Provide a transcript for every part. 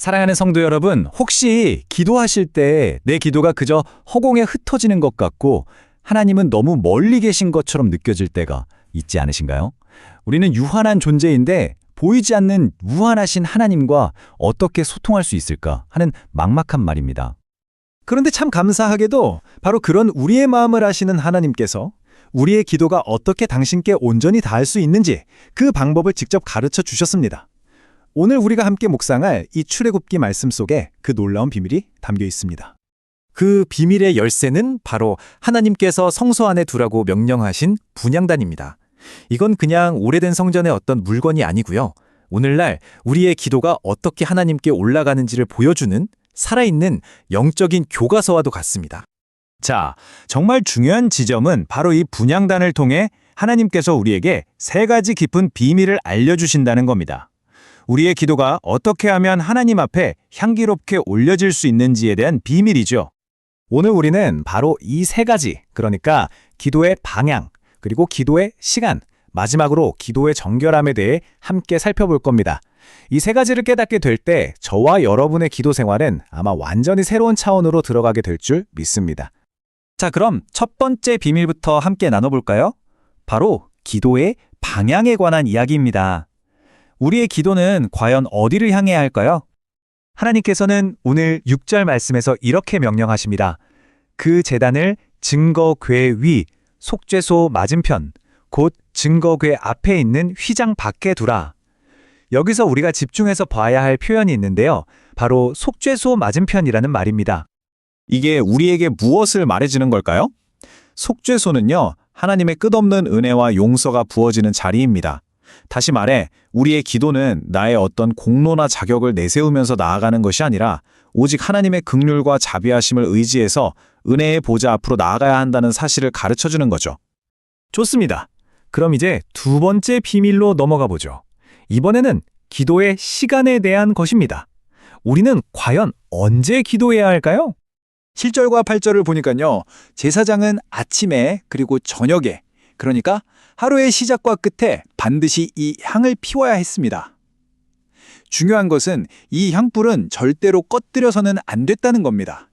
사랑하는 성도 여러분, 혹시 기도하실 때 내 기도가 그저 허공에 흩어지는 것 같고 하나님은 너무 멀리 계신 것처럼 느껴질 때가 있지 않으신가요? 우리는 유한한 존재인데 보이지 않는 무한하신 하나님과 어떻게 소통할 수 있을까 하는 막막한 말입니다. 그런데 참 감사하게도 바로 그런 우리의 마음을 아시는 하나님께서 우리의 기도가 어떻게 당신께 온전히 닿을 수 있는지 그 방법을 직접 가르쳐 주셨습니다. 오늘 우리가 함께 묵상할 이 출애굽기 말씀 속에 그 놀라운 비밀이 담겨 있습니다. 그 비밀의 열쇠는 바로 하나님께서 성소 안에 두라고 명령하신 분향단입니다. 이건 그냥 오래된 성전의 어떤 물건이 아니고요. 오늘날 우리의 기도가 어떻게 하나님께 올라가는지를 보여주는 살아있는 영적인 교과서와도 같습니다. 자, 정말 중요한 지점은 바로 이 분양단을 통해 하나님께서 우리에게 세 가지 깊은 비밀을 알려주신다는 겁니다. 우리의 기도가 어떻게 하면 하나님 앞에 향기롭게 올려질 수 있는지에 대한 비밀이죠. 오늘 우리는 바로 이 세 가지, 그러니까 기도의 방향, 그리고 기도의 시간, 마지막으로 기도의 정결함에 대해 함께 살펴볼 겁니다. 이 세 가지를 깨닫게 될 때 저와 여러분의 기도 생활은 아마 완전히 새로운 차원으로 들어가게 될 줄 믿습니다. 자, 그럼 첫 번째 비밀부터 함께 나눠볼까요? 바로 기도의 방향에 관한 이야기입니다. 우리의 기도는 과연 어디를 향해야 할까요? 하나님께서는 오늘 6절 말씀에서 이렇게 명령하십니다. 그 재단을 증거궤 위, 속죄소 맞은편, 곧 증거궤 앞에 있는 휘장 밖에 두라. 여기서 우리가 집중해서 봐야 할 표현이 있는데요. 바로 속죄소 맞은편이라는 말입니다. 이게 우리에게 무엇을 말해주는 걸까요? 속죄소는요, 하나님의 끝없는 은혜와 용서가 부어지는 자리입니다. 다시 말해, 우리의 기도는 나의 어떤 공로나 자격을 내세우면서 나아가는 것이 아니라 오직 하나님의 극률과 자비하심을 의지해서 은혜의 보좌 앞으로 나아가야 한다는 사실을 가르쳐 주는 거죠. 좋습니다. 그럼 이제 두 번째 비밀로 넘어가 보죠. 이번에는 기도의 시간에 대한 것입니다. 우리는 과연 언제 기도해야 할까요? 7절과 8절을 보니까요. 제사장은 아침에 그리고 저녁에 그러니까 하루의 시작과 끝에 반드시 이 향을 피워야 했습니다. 중요한 것은 이 향불은 절대로 꺼뜨려서는 안 됐다는 겁니다.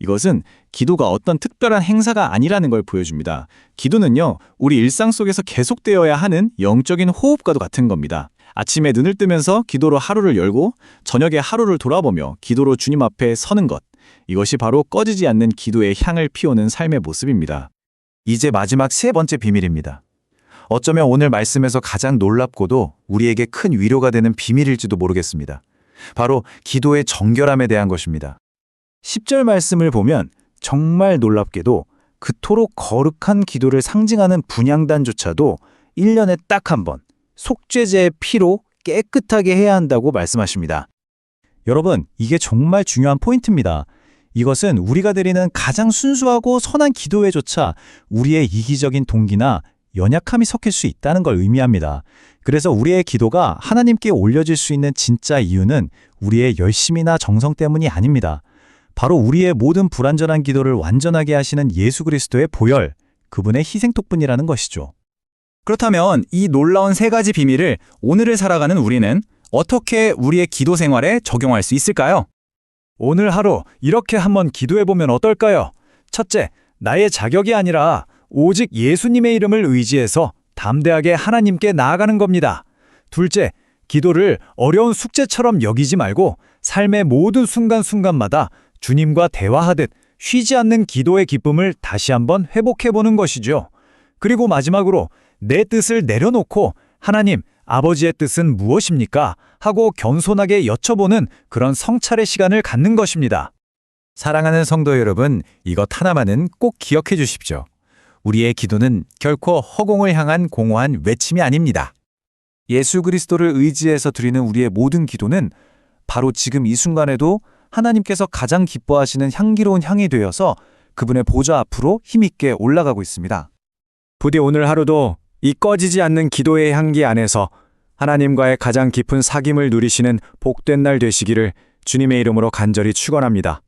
이것은 기도가 어떤 특별한 행사가 아니라는 걸 보여줍니다. 기도는요, 우리 일상 속에서 계속되어야 하는 영적인 호흡과도 같은 겁니다. 아침에 눈을 뜨면서 기도로 하루를 열고 저녁에 하루를 돌아보며 기도로 주님 앞에 서는 것. 이것이 바로 꺼지지 않는 기도의 향을 피우는 삶의 모습입니다. 이제 마지막 세 번째 비밀입니다. 어쩌면 오늘 말씀에서 가장 놀랍고도 우리에게 큰 위로가 되는 비밀일지도 모르겠습니다. 바로 기도의 정결함에 대한 것입니다. 10절 말씀을 보면 정말 놀랍게도 그토록 거룩한 기도를 상징하는 분양단조차도 1년에 딱 한 번 속죄제의 피로 깨끗하게 해야 한다고 말씀하십니다. 여러분, 이게 정말 중요한 포인트입니다. 이것은 우리가 드리는 가장 순수하고 선한 기도에조차 우리의 이기적인 동기나 연약함이 섞일 수 있다는 걸 의미합니다. 그래서 우리의 기도가 하나님께 올려질 수 있는 진짜 이유는 우리의 열심이나 정성 때문이 아닙니다. 바로 우리의 모든 불완전한 기도를 완전하게 하시는 예수 그리스도의 보혈, 그분의 희생톡분이라는 것이죠. 그렇다면 이 놀라운 세 가지 비밀을 오늘을 살아가는 우리는 어떻게 우리의 기도 생활에 적용할 수 있을까요? 오늘 하루 이렇게 한번 기도해보면 어떨까요? 첫째, 나의 자격이 아니라 오직 예수님의 이름을 의지해서 담대하게 하나님께 나아가는 겁니다. 둘째, 기도를 어려운 숙제처럼 여기지 말고 삶의 모든 순간순간마다 주님과 대화하듯 쉬지 않는 기도의 기쁨을 다시 한번 회복해보는 것이죠. 그리고 마지막으로 내 뜻을 내려놓고 하나님, 아버지의 뜻은 무엇입니까? 하고 겸손하게 여쭤보는 그런 성찰의 시간을 갖는 것입니다. 사랑하는 성도 여러분, 이것 하나만은 꼭 기억해 주십시오. 우리의 기도는 결코 허공을 향한 공허한 외침이 아닙니다. 예수 그리스도를 의지해서 드리는 우리의 모든 기도는 바로 지금 이 순간에도 하나님께서 가장 기뻐하시는 향기로운 향이 되어서 그분의 보좌 앞으로 힘있게 올라가고 있습니다. 부디 오늘 하루도 이 꺼지지 않는 기도의 향기 안에서 하나님과의 가장 깊은 사귐을 누리시는 복된 날 되시기를 주님의 이름으로 간절히 축원합니다.